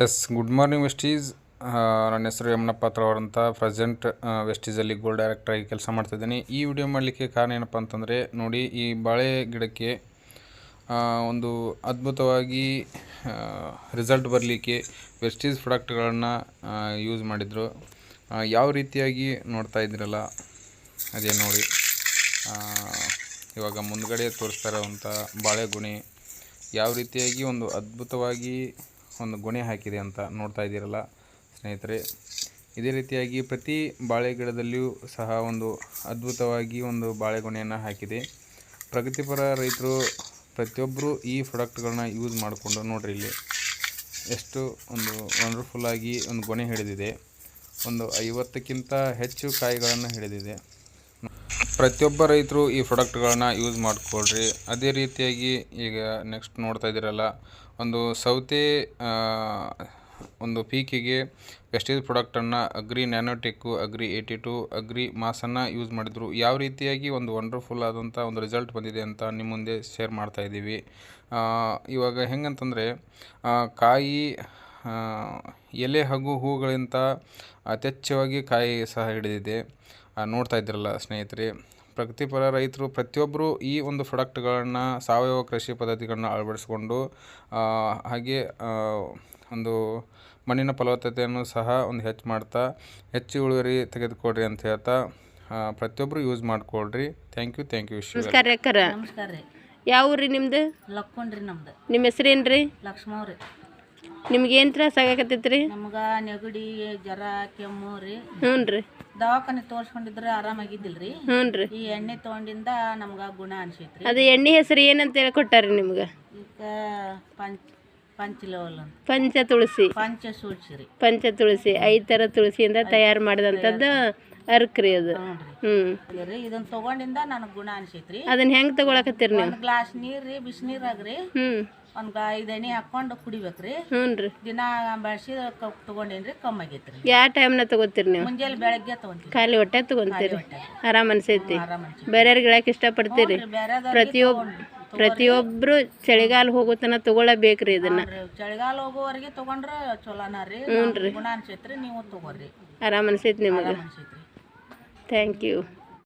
S, good morning ವೆಸ್ಟೀಸ್. ನನ್ನ ಹೆಸರು ಯಮನಪ್ಪ ಅಂತ ಪ್ರೆಸೆಂಟ್ ವೆಸ್ಟೀಸಲ್ಲಿ ಗೋಲ್ಡ್ ಡೈರೆಕ್ಟ್ರಾಗಿ ಕೆಲಸ ಮಾಡ್ತಿದ್ದೀನಿ ಈ ವಿಡಿಯೋ ಮಾಡಲಿಕ್ಕೆ ಕಾರಣ ಏನಪ್ಪ ಅಂತಂದರೆ, ನೋಡಿ ಈ ಬಾಳೆ ಗಿಡಕ್ಕೆ ಒಂದು ಅದ್ಭುತವಾಗಿ ರಿಸಲ್ಟ್ ಬರಲಿಕ್ಕೆ ವೆಸ್ಟೀಸ್ ಪ್ರಾಡಕ್ಟ್ಗಳನ್ನು ಯೂಸ್ ಮಾಡಿದರು. ಯಾವ ರೀತಿಯಾಗಿ ನೋಡ್ತಾ ಇದ್ದೀರಲ್ಲ, ಅದೇ ನೋಡಿ. ಇವಾಗ ಮುಂದ್ಗಡೆ ತೋರಿಸ್ತಾ ಇರೋವಂಥ ಬಾಳೆಗುಣಿ ಯಾವ ರೀತಿಯಾಗಿ ಒಂದು ಅದ್ಭುತವಾಗಿ ಒಂದು ಗೊನೆ ಹಾಕಿದೆ ಅಂತ ನೋಡ್ತಾ ಇದ್ದೀರಲ್ಲ ಸ್ನೇಹಿತರೆ. ಇದೇ ರೀತಿಯಾಗಿ ಪ್ರತಿ ಬಾಳೆ ಗಿಡದಲ್ಲಿಯೂ ಸಹ ಒಂದು ಅದ್ಭುತವಾಗಿ ಒಂದು ಬಾಳೆಗೊನೆಯನ್ನು ಹಾಕಿದೆ. ಪ್ರಗತಿಪರ ರೈತರು ಪ್ರತಿಯೊಬ್ಬರು ಈ ಪ್ರಾಡಕ್ಟ್ಗಳನ್ನ ಯೂಸ್ ಮಾಡಿಕೊಂಡು ನೋಡಿರಿ ಇಲ್ಲಿ ಎಷ್ಟು ಒಂದು ವಂಡರ್ಫುಲ್ಲಾಗಿ ಒಂದು ಗೊನೆ ಹಿಡಿದಿದೆ. ಒಂದು ಐವತ್ತಕ್ಕಿಂತ ಹೆಚ್ಚು ಕಾಯಿಗಳನ್ನು ಹಿಡಿದಿದೆ. ಪ್ರತಿಯೊಬ್ಬ ರೈತರು ಈ ಪ್ರಾಡಕ್ಟ್ಗಳನ್ನ ಯೂಸ್ ಮಾಡಿಕೊಳ್ರಿ. ಅದೇ ರೀತಿಯಾಗಿ ಈಗ ನೆಕ್ಸ್ಟ್ ನೋಡ್ತಾ ಇದ್ದೀರಲ್ಲ ಒಂದು ಸೌತೆ ಒಂದು ಪೀಕಿಗೆ ವೆಸ್ಟೇಜ್ ಪ್ರಾಡಕ್ಟನ್ನು agri nanotech, agri eighty two, agri ಮಾಸನ್ನು use ಮಾಡಿದರು. ಯಾವ ರೀತಿಯಾಗಿ ಒಂದು ವಂಡರ್ಫುಲ್ ಆದಂಥ ಒಂದು ರಿಸಲ್ಟ್ ಬಂದಿದೆ ಅಂತ ನಿಮ್ಮ ಮುಂದೆ ಶೇರ್ ಮಾಡ್ತಾ ಇದ್ದೀವಿ. ಇವಾಗ ಹೆಂಗಂತಂದರೆ ಕಾಯಿ ಎಲೆ ಹಾಗೂ ಹೂಗಳಿಂದ ಯಥೇಚ್ಛವಾಗಿ ಕಾಯಿ ಸಹ ಹಿಡಿದಿದೆ. ನೋಡ್ತಾ ಇದ್ದೀರಲ್ಲ ಸ್ನೇಹಿತರೆ ಪ್ರಗತಿಪರ ರೈತರು ಪ್ರತಿಯೊಬ್ಬರು ಈ ಒಂದು ಪ್ರಾಡಕ್ಟ್ಗಳನ್ನು ಸಾವಯವ ಕೃಷಿ ಪದ್ಧತಿಗಳನ್ನ ಅಳವಡಿಸ್ಕೊಂಡು ಹಾಗೆ ಒಂದು ಮಣ್ಣಿನ ಫಲವತ್ತತೆಯನ್ನು ಸಹ ಒಂದು ಹೆಚ್ಚು ಮಾಡ್ತಾ ಹೆಚ್ಚು ಇಳುವರಿ ತೆಗೆದುಕೊಡ್ರಿ ಅಂತ ಹೇಳ್ತಾ ಪ್ರತಿಯೊಬ್ಬರು ಯೂಸ್ ಮಾಡ್ಕೊಳ್ರಿ. ಥ್ಯಾಂಕ್ ಯು ಥ್ಯಾಂಕ್ ಯು ವಿಶ್ವ ನಮಸ್ಕಾರ ರೀ ಅಕ್ಕಾರ. ನಮಸ್ಕಾರ ರೀ. ಯಾವ ಊರಿ ನಿಮ್ದು ಲಕ್ಕೊಂಡ್ರಿ ನಮ್ದು. ನಿಮ್ಮ ಹೆಸ್ರೇನು ರೀ. ಲಕ್ಷ್ಮವ್ರಿ ನಿಮ್ಗೆ ಏನು ತ್ರಾಸ ಆಗಕತ್ತೈತ್ರಿ? ನಮ್ಗ ನೆಗಡಿ ಜ್ವರ ಕೆಮ್ಮು ರೀ. ಹ್ಞೂ ರೀ. ದವಾಖಾನೆ ತೋರ್ಸ್ಕೊಂಡಿದ್ರೆ ಆರಾಮಾಗಿದ್ದಿಲ್ರಿ. ಹ್ಞೂ ರೀ ಈ ಎಣ್ಣೆ ತಗೊಂಡಿಂದ ನಮ್ಗ ಗುಣ ಅನ್ಸೈತ್ರಿ. ಅದು ಎಣ್ಣೆ ಹೆಸರು ಏನಂತ ಹೇಳಿ ಕೊಟ್ಟಾರಿ ನಿಮ್ಗೆ? ಈಗ ಪಂಚ ಪಂಚಲವಲ್ ಅಂತ. ಪಂಚ ತುಳಸಿ ಪಂಚ ಸೂಚಿರಿ ಪಂಚ ತುಳಸಿ ಐದು ಥರ ತುಳಸಿಯಿಂದ ತಯಾರು ಮಾಡಿದಂಥದ್ದು ಅರ್ಕ್ ರೀ. ಅದು ಹ್ಞೂ ಹ್ಞೂ ಇದನ್ನ ತಗೊಂಡಿಂದ ನನಗೆ ಗುಣ ಅನ್ಸೈತ್ರಿ. ಅದನ್ನ ಹೆಂಗೆ ತಗೊಳಕತ್ತೀರಿ ನೀವು? ಒಂದ್ ಗ್ಲಾಸ್ ನೀರ್ರಿ ಬಿಸಿನೀರಾಗ್ರಿ ಹ್ಞೂ ಒಂದು ಐದು ಎಣ್ಣೆ ಹಾಕೊಂಡು ಕುಡಿಬೇಕ್ರಿ. ಹ್ಞೂ ರೀ. ದಿನ ಬೆಳ್ಸಿ ತಗೊಂಡೇನ್ರಿ ಕಮ್ಮಿ ಆಗೈತ್ರಿ. ಯಾವ ಟೈಮ್ನ ತಗೋತೀರಿ ನೀವು? ಮುಂಜಾನೆ ಬೆಳಗ್ಗೆ ತಗೊಂತೀವಿ. ಖಾಲಿ ಹೊಟ್ಟೆ ತಗೊಂತೀರಿ? ಆರಾಮ್ ಅನ್ಸೈತಿ? ಬೇರೆಯವ್ರಿಗೆ ಹೇಳಕ್ಕೆ ಇಷ್ಟಪಡ್ತೀರಿ? ಪ್ರತಿಯೊಬ್ಬ ಪ್ರತಿಯೊಬ್ಬರು ಚಳಿಗಾಲ ಹೋಗೋ ತಗೊಳ್ಳಬೇಕ್ರಿ ಇದನ್ನ. ರೀ ಚಳಿಗಾಲ ಹೋಗೋವರೆಗೆ ತಗೊಂಡ್ರೆ ಚಲೋನ ರೀ. ಗುಣ ಅನ್ಸೈತ್ರಿ ನೀವು ತಗೋರಿ. ಆರಾಮ್ ಅನ್ಸೈತಿ ನಿಮಗೆ. ಅನ್ಸೈತ್ರಿ ಥ್ಯಾಂಕ್ ಯು